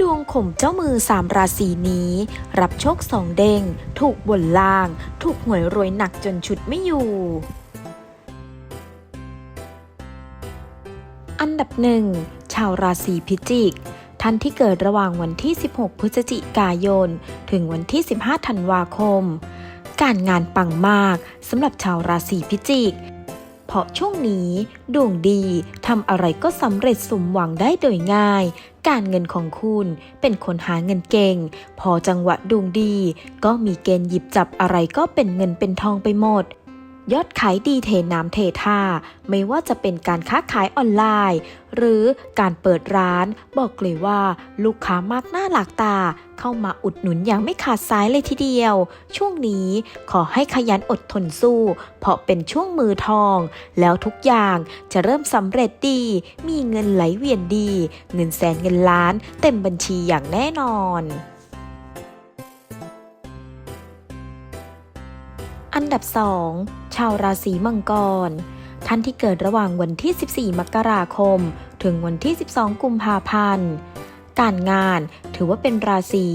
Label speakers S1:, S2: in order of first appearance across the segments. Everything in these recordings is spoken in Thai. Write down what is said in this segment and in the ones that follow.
S1: ดวงข่มเจ้ามือสามราศีนี้ รับโชคสองเด้ง ถูกบนล่าง ถูกหวยรวยหนักจนชุดไม่อยู่ อันดับหนึ่งชาวราศีพิจิก ท่านที่เกิดระหว่างวันที่ 16 พฤศจิกายน ถึงวันที่ 15 ธันวาคม การงานปังมากสำหรับชาวราศีพิจิก ราะช่วงนี้ดวงดีทำอะไรก็สำเร็จสมหวังได้โดยง่าย การเงินของคุณเป็นคนหาเงินเก่ง พอจังหวะดวงดี ก็มีเกณฑ์หยิบจับอะไรก็เป็นเงินเป็นทองไปหมด ยอดขายดีเทน้ำเทท่า ไม่ว่าจะเป็นการค้าขายออนไลน์ หรือการเปิดร้าน บอกเลยว่าลูกค้ามากหน้าหลากตา เข้ามาอุดหนุนอย่างไม่ขาดสายเลยทีเดียว ช่วงนี้ขอให้ขยันอดทนสู้ เพราะเป็นช่วงมือทอง แล้วทุกอย่างจะเริ่มสำเร็จดี มีเงินไหลเวียนดี เงินแสนเงินล้าน เต็มบัญชีอย่างแน่นอน อันดับ 2 ชาวราศีมังกร ท่านที่เกิดระหว่างวันที่ 14 มกราคม ถึงวันที่ 12 กุมภาพันธ์ การงานถือว่าเป็นราศี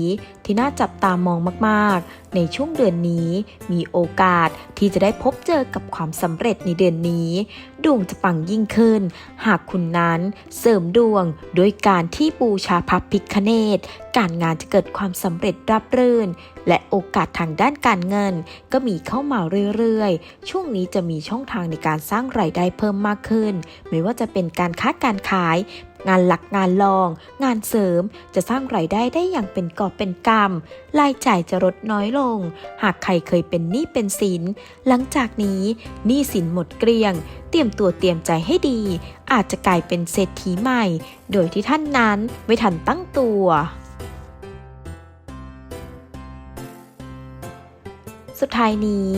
S1: ที่น่าจับตามองมากๆ ในช่วงเดือนนี้มีโอกาสที่จะได้พบเจอกับความสำเร็จในเดือนนี้ ดวงจะปังยิ่งขึ้น หากคุณนั้นเสริมดวงโดยการที่บูชาพระพิคเนตการงานจะเกิดความสำเร็จราบรื่น และโอกาสทางด้านการเงิน ก็มีเข้ามาเรื่อยๆ ช่วงนี้จะมีช่องทางในการสร้างรายได้เพิ่มมากขึ้น ไม่ว่าจะเป็นการค้าการขาย งานหลักงานรอง งานเสริมจะสร้างรายได้ได้อย่างเป็นกอบเป็นกำรายจ่ายจะลดน้อยลง หากใครเคยเป็นหนี้เป็นสิน หลังจากนี้หนี้สินหมดเกลี้ยง เตรียมตัวเตรียมใจให้ดี อาจจะกลายเป็นเศรษฐีใหม่ โดยที่ท่านนั้นไม่ทันตั้งตัวสุดท้ายนี้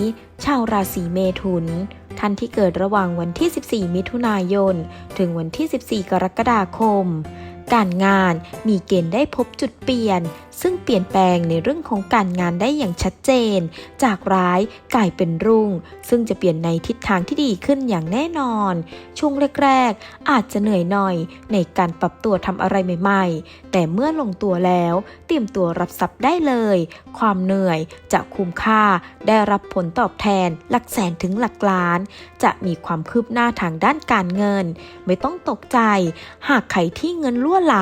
S1: ชาวราศีเมถุน ท่านที่เกิดระหว่างวันที่ 14 มิถุนายน ถึงวันที่ 14 กรกฎาคม การงานมีเกณฑ์ได้พบจุดเปลี่ยน ซึ่งเปลี่ยนแปลงในเรื่องของการงานได้อย่างชัดเจน จากร้ายกลายเป็นรุ่ง ซึ่งจะเปลี่ยนในทิศทางที่ดีขึ้นอย่างแน่นอน ช่วงแรกๆ อาจจะเหนื่อยหน่อยในการปรับตัวทำอะไรใหม่ ๆ แต่เมื่อลงตัวแล้วเตรียมตัวรับทรัพย์ได้เลย ความเหนื่อยจะคุ้มค่าได้รับผลตอบแทนหลักแสนถึงหลักล้าน จะมีความคืบหน้าทางด้านการเงิน ไม่ต้องตกใจ หากใครที่เงินรั่วไหล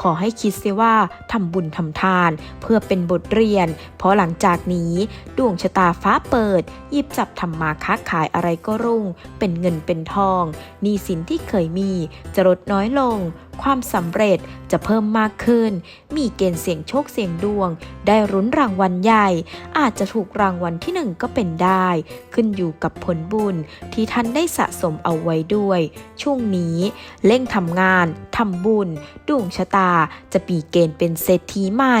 S1: ขอให้คิดเสียว่าทำบุญทำทาน เพื่อเป็นบทเรียน เพราะหลังจากนี้ดวงชะตาฟ้าเปิดหยิบจับทำมาค้าขายอะไรก็รุ่ง เป็นเงินเป็นทองหนี้สินที่เคยมีจะลดน้อยลง ความสำเร็จจะเพิ่มมากขึ้น มีเกณฑ์เสี่ยงโชคเสี่ยงดวง ได้รุ้นรางวัลใหญ่ อาจจะถูกรางวัลที่หนึ่งก็เป็นได้ ขึ้นอยู่กับผลบุญที่ท่านได้สะสมเอาไว้ด้วย ช่วงนี้เร่งทำงานทำบุญ ดวงชะตาจะปีเกณฑ์เป็นเศรษฐีใหม่